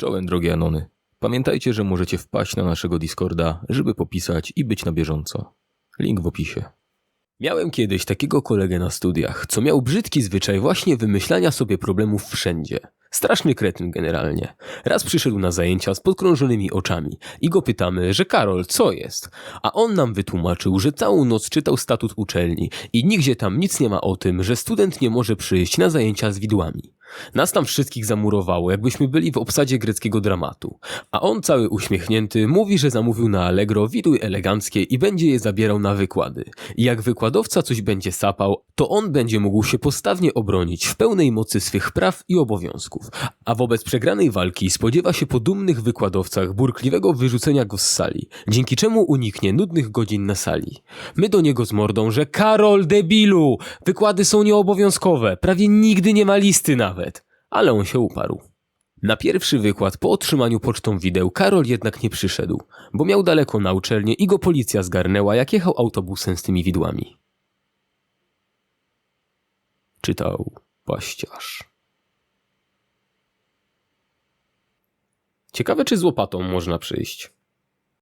Czołem drogie Anony. Pamiętajcie, że możecie wpaść na naszego Discorda, żeby popisać i być na bieżąco. Link w opisie. Miałem kiedyś takiego kolegę na studiach, co miał brzydki zwyczaj właśnie wymyślania sobie problemów wszędzie. Straszny kretyn generalnie. Raz przyszedł na zajęcia z podkrążonymi oczami i go pytamy, że Karol, co jest? A on nam wytłumaczył, że całą noc czytał statut uczelni i nigdzie tam nic nie ma o tym, że student nie może przyjść na zajęcia z widłami. Nas tam wszystkich zamurowało, jakbyśmy byli w obsadzie greckiego dramatu. A on cały uśmiechnięty mówi, że zamówił na Allegro widły eleganckie i będzie je zabierał na wykłady. I jak wykładowca coś będzie sapał, to on będzie mógł się postawnie obronić w pełnej mocy swych praw i obowiązków. A wobec przegranej walki spodziewa się po dumnych wykładowcach burkliwego wyrzucenia go z sali, dzięki czemu uniknie nudnych godzin na sali. My do niego z mordą, że Karol debilu! Wykłady są nieobowiązkowe, prawie nigdy nie ma listy nawet. Ale on się uparł. Na pierwszy wykład po otrzymaniu pocztą wideł Karol jednak nie przyszedł, bo miał daleko na uczelnię i go policja zgarnęła, jak jechał autobusem z tymi widłami. Czytał paściarz. Ciekawe, czy z łopatą można przyjść.